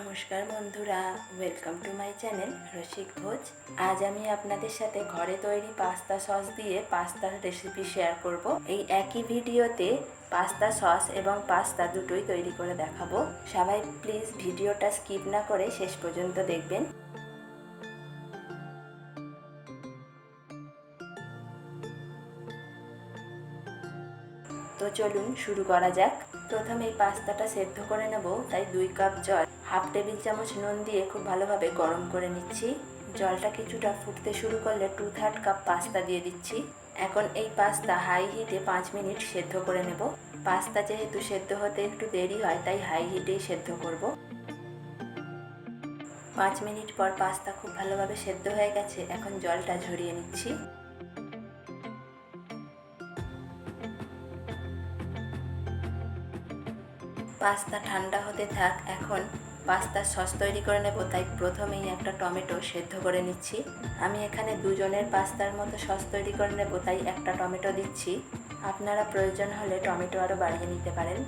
নমস্কার বন্ধুরা welcome to my channel রসিক ভোজ। আজ আমি আপনাদের সাথে ঘরে তৈরি পাস্তা সস দিয়ে পাস্তার রেসিপি শেয়ার করব। এই একই ভিডিওতে পাস্তা সস এবং পাস্তা দুটোই তৈরি করে দেখাবো। সবাই প্লিজ ভিডিওটা স্কিপ না করে শেষ পর্যন্ত দেখবেন। তো চলুন শুরু করা যাক। প্রথমে এই পাস্তাটা সেদ্ধ করে নেব, তাই দুই কাপ জল। হাফ টেবিল চামচ নুন দিয়ে খুব ভালোভাবে গরম করে নিচ্ছি। জলটা কিছুটা ফুটতে শুরু করলে টু থার্ড কাপ পাস্তা দিয়ে দিচ্ছি। এখন এই পাস্তা হাই হিটে পাঁচ মিনিট সেদ্ধ করে নেব। পাস্তা যেহেতু সেদ্ধ হতে একটু দেরি হয়, তাই হাই হিটেই সেদ্ধ করব। পাঁচ মিনিট পর পাস্তা খুব ভালোভাবে সেদ্ধ হয়ে গেছে, এখন জলটা ঝরিয়ে নিচ্ছি। পাস্তা ঠান্ডা হতে থাক, এখন পাস্তার সস তৈরি করে নেব, তাই প্রথমেই একটা টমেটো সেদ্ধ করে নিচ্ছি। আমি এখানে দুজনের পাস্তার মতো সস তৈরি করে নেব, তাই একটা টমেটো দিচ্ছি। আপনারা প্রয়োজন হলে টমেটো আরও বাড়িয়ে নিতে পারেন।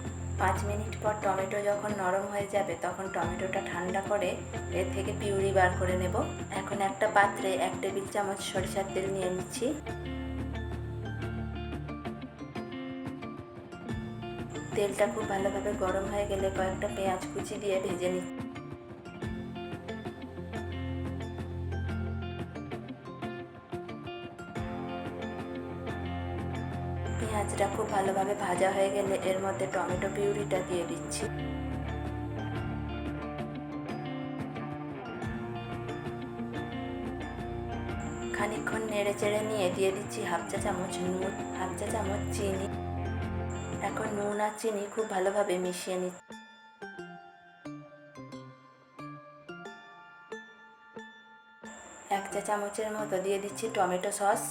পাঁচ মিনিট পর টমেটো যখন নরম হয়ে যাবে, তখন টমেটোটা ঠান্ডা করে এর থেকে পিউরি বার করে নেব। এখন একটা পাত্রে এক টেবিল চামচ সরিষার তেল নিয়ে নিচ্ছি। তেলটা খুব ভালোভাবে গরম হয়ে গেলে কয়েকটা পেঁয়াজ কুচি দিয়ে ভেজে নিই পেঁয়াজটা খুব ভালোভাবে ভাজা হয়ে গেলে এর মধ্যে টমেটো পিউরিটা দিয়ে দিচ্ছি। খানিকক্ষণ নেড়ে চেড়ে নিয়ে দিয়ে দিচ্ছি হাফ চা চামচ নুন, হাফ চা চামচ চিনি। এখন নুন আর চিনি খুব ভালোভাবে মিশিয়ে নিচ্ছি। এক চা চামচের মতো দিয়ে দিচ্ছি টমেটো সস।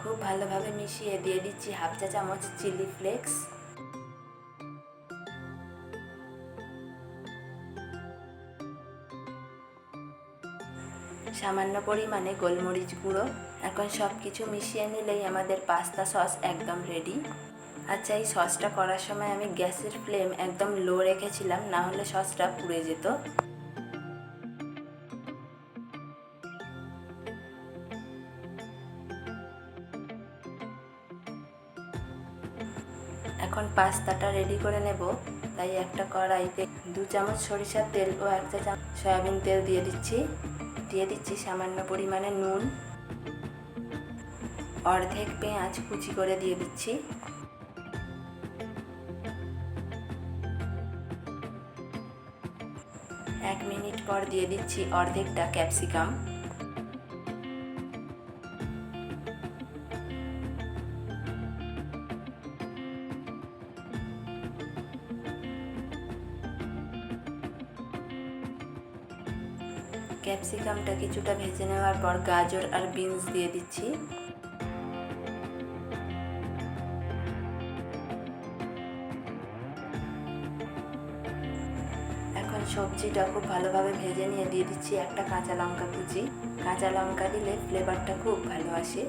খুব ভালোভাবে মিশিয়ে দিয়ে দিচ্ছি হাফ চা চামচ চিলি ফ্লেক্স। সামান্য পরিমাণে গোলমরিচ গুঁড়ো। এখন সব কিছু মিশিয়ে নিলেই আমাদের পাস্তা সস একদম রেডি আচ্ছা এই সসটা করার সময় আমি গ্যাসের ফ্লেম একদম লো রেখেছিলাম, না হলে সসটা পুড়ে যেত। এখন পাস্তাটা রেডি করে নেব। তাই একটা কড়াইতে দু চামচ সরিষার তেল ও এক চামচ সয়াবিন তেল দিয়ে দিচ্ছি। দিয়ে দিচ্ছি সামান্য পরিমাণে নুন। অর্ধেক পেঁয়াজ কুচি করে দিয়ে দিচ্ছি। এক মিনিট পর দিয়ে দিচ্ছি অর্ধেকটা ক্যাপসিকাম। ক্যাপসিকামটা কিছুটা ভেজে নেওয়ার পর গাজর আর বিনস দিয়ে দিচ্ছি। এখন সবজিটা খুব ভালোভাবে ভেজে নিয়ে দিয়ে দিচ্ছি একটা কাঁচা লঙ্কা কুচি। কাঁচা লঙ্কা দিলে ফ্লেভারটা খুব ভালো আসে।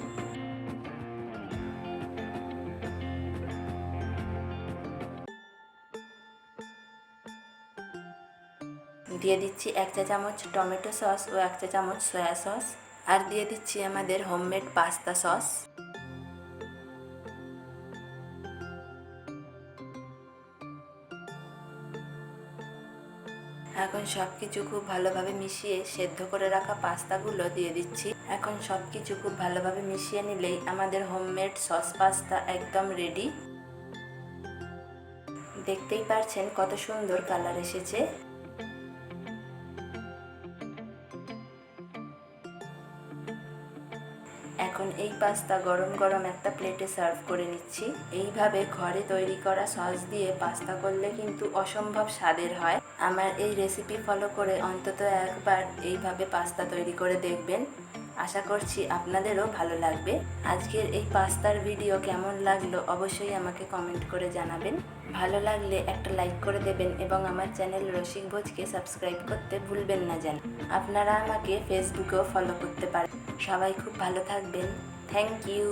দিয়ে দিচ্ছি এক চা চামচ টমেটো সস ও এক চা চামচ সয়া সস। আর দিয়ে দিচ্ছি আমাদের হোমমেড পাস্তা সস। এখন সব কিছু খুব ভালোভাবে মিশিয়ে সেদ্ধ করে রাখা পাস্তাগুলো দিয়ে দিচ্ছি। এখন সব কিছু খুব ভালোভাবে মিশিয়ে নিলেই আমাদের হোমমেড সস পাস্তা একদম রেডি। দেখতেই পারছেন কত সুন্দর কালার এসেছে। এখন এই পাস্তা গরম গরম একটা প্লেটে সার্ভ করে নিচ্ছি। এইভাবে ঘরে তৈরি করা সস দিয়ে পাস্তা করলে কিন্তু অসম্ভব স্বাদের হয়। আমার এই রেসিপি ফলো করে অন্তত একবার এইভাবে পাস্তা তৈরি করে দেখবেন। আশা করছি আপনাদেরও ভালো লাগবে। আজকের এই পাস্তার ভিডিও কেমন লাগল অবশ্যই আমাকে কমেন্ট করে জানাবেন। ভালো লাগলে একটা লাইক করে দেবেন এবং আমার চ্যানেল রসিক ভোজকে সাবস্ক্রাইব করতে ভুলবেন না যেন। আপনারা আমাকে ফেসবুকেও ফলো করতে পারেন। সবাই খুব ভালো থাকবেন। Thank you